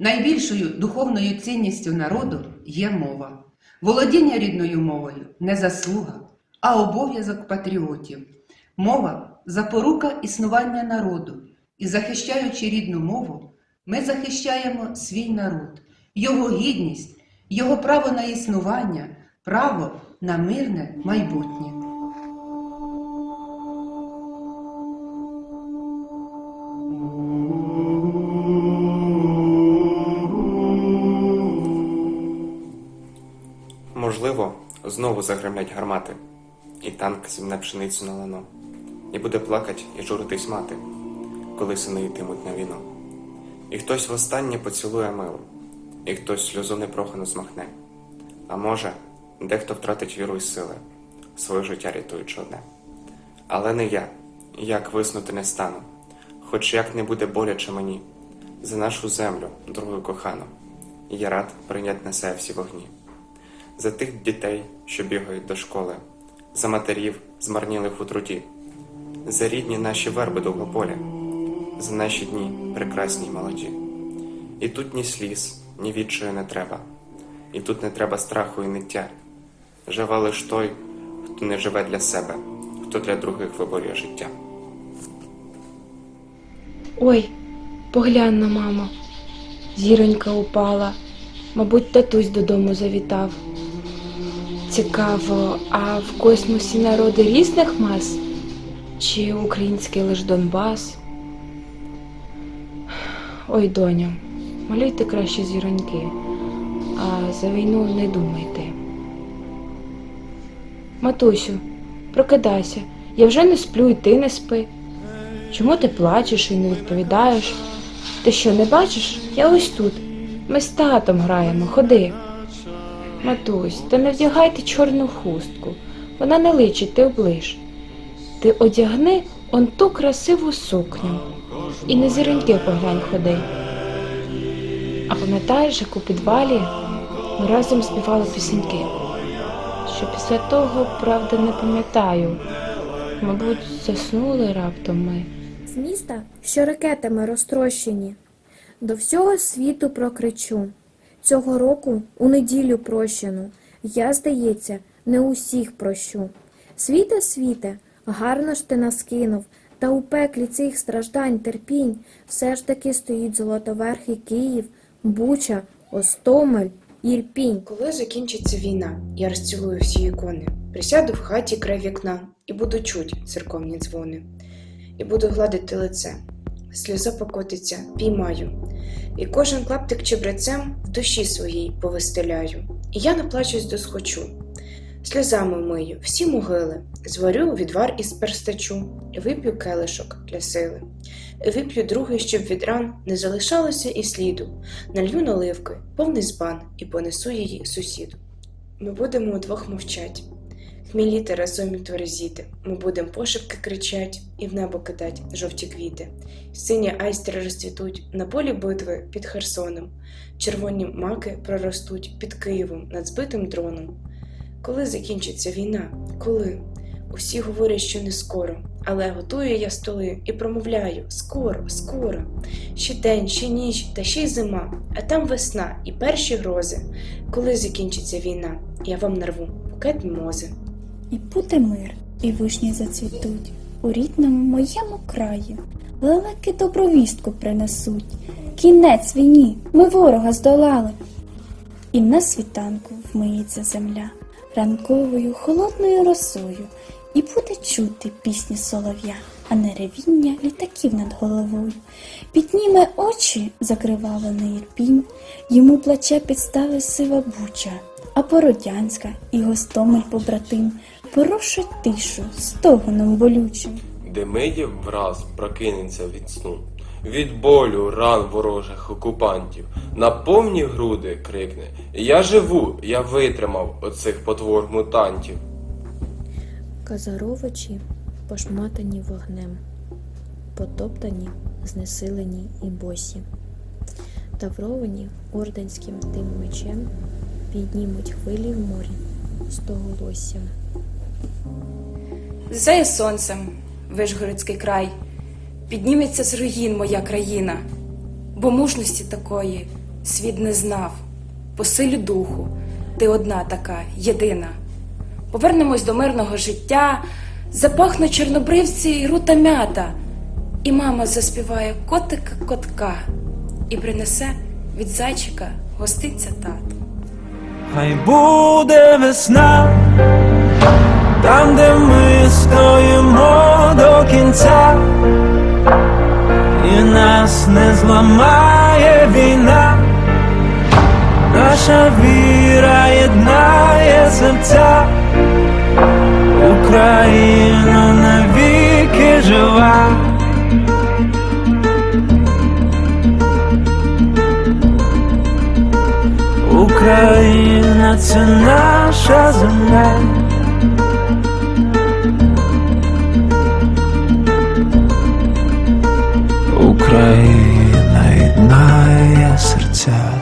Найбільшою духовною цінністю народу є мова. Володіння рідною мовою не заслуга, а обов'язок патріотів. Мова запорука існування народу, і захищаючи рідну мову, ми захищаємо свій народ, його гідність, його право на існування, право на мирне майбутнє. Знову загремлять гармати, і танк зімне пшеницю на лано, і буде плакать і журитись мати, коли сини йтимуть на війну. І хтось востаннє поцілує мило, і хтось сльозу непрохану змахне. А може, дехто втратить віру й сили, своє життя рятуючи одне. Але не я, як виснути не стану, хоч як не буде боляче мені, за нашу землю, другою кохану, я рад прийняти на себе всі вогні за тих дітей, що бігають до школи, за матерів, змарнілих у труді, за рідні наші верби довгополі, за наші дні прекрасні й молоді. І тут ні сліз, ні відчаю не треба, і тут не треба страху і ниття. Живе лиш той, хто не живе для себе, хто для других виборює життя. Ой, поглянь на мамо. Зіронька упала. Мабуть, татусь додому завітав. Цікаво, а в космосі народи різних мас? Чи український лиш Донбас? Ой, доню, малюйте краще зіроньки, а за війну не думайте. Матусю, прокидайся, я вже не сплю, і ти не спи. Чому ти плачеш і не відповідаєш? Ти що, не бачиш? Я ось тут. Ми з татом граємо, ходи. Матусь, та не вдягайте чорну хустку. Вона не личить, ти оближ. Ти одягни он ту красиву сукню. І на зіроньки поглянь ходи. А пам'ятаєш, як у підвалі ми разом співали пісеньки? Що після того, правда, не пам'ятаю. Мабуть, заснули раптом ми. З міста, що ракетами розтрощені, до всього світу прокричу. Цього року у неділю прощену, я, здається, не усіх прощу. Світе, світе, гарно ж ти нас кинув, та у пеклі цих страждань, терпінь, все ж таки стоїть золотоверхий Київ, Буча, Остомель, Ірпінь. Коли закінчиться війна, я розцілую всі ікони, присяду в хаті край вікна і буду чуть церковні дзвони, і буду гладити лице. Сльоза покотиться, піймаю, і кожен клаптик чебрецем в душі своїй повистеляю, і я наплачусь досхочу. Сльозами мию всі могили, зварю відвар із перстачу, вип'ю келишок для сили. Вип'ю другий, щоб від ран не залишалося і сліду, налью наливки, повний збан і понесу її сусіду. Ми будемо удвох мовчать, хміліти разом і тверезіти. Ми будемо пошепки кричать і в небо кидать жовті квіти. Сині айстри розцвітуть на полі битви під Херсоном, червоні маки проростуть під Києвом над збитим дроном. Коли закінчиться війна? Коли? Усі говорять, що не скоро, але готую я столи і промовляю скоро, скоро. Ще день, ще ніч, та ще й зима, а там весна і перші грози. Коли закінчиться війна, я вам нарву букет мімози. І буде мир, і вишні зацвітуть у рідному моєму краї. Лелеки добровістку принесуть. Кінець війні, ми ворога здолали. І на світанку вмиється земля ранковою холодною росою, і буде чути пісні солов'я, а не ревіння літаків над головою. Підніме очі, закривавлений ірпінь, йому плаче підстави сива буча, а Бородянська і Гостомель побратим порушать тишу стогоном болючим. Демидів враз прокинеться від сну. Від болю ран ворожих окупантів на повні груди крикне Я живу, я витримав оцих потвор мутантів. Казаровичі пошматані вогнем, потоптані, знесилені і босі, тавровані орденським тим мечем, піднімуть хвилі в морі стоголоссям. Зає сонцем, Вишгородський край, підніметься з руїн моя країна, бо мужності такої світ не знав, по силі духу, ти одна така, єдина. Повернемось до мирного життя, запахне чорнобривці і рута мята, і мама заспіває котика котка. І принесе від зайчика гостинця тату. Хай буде весна, не зламає війна, наша віра єднає серця, Україна навіки жива. Україна це наша земля. Україна серця.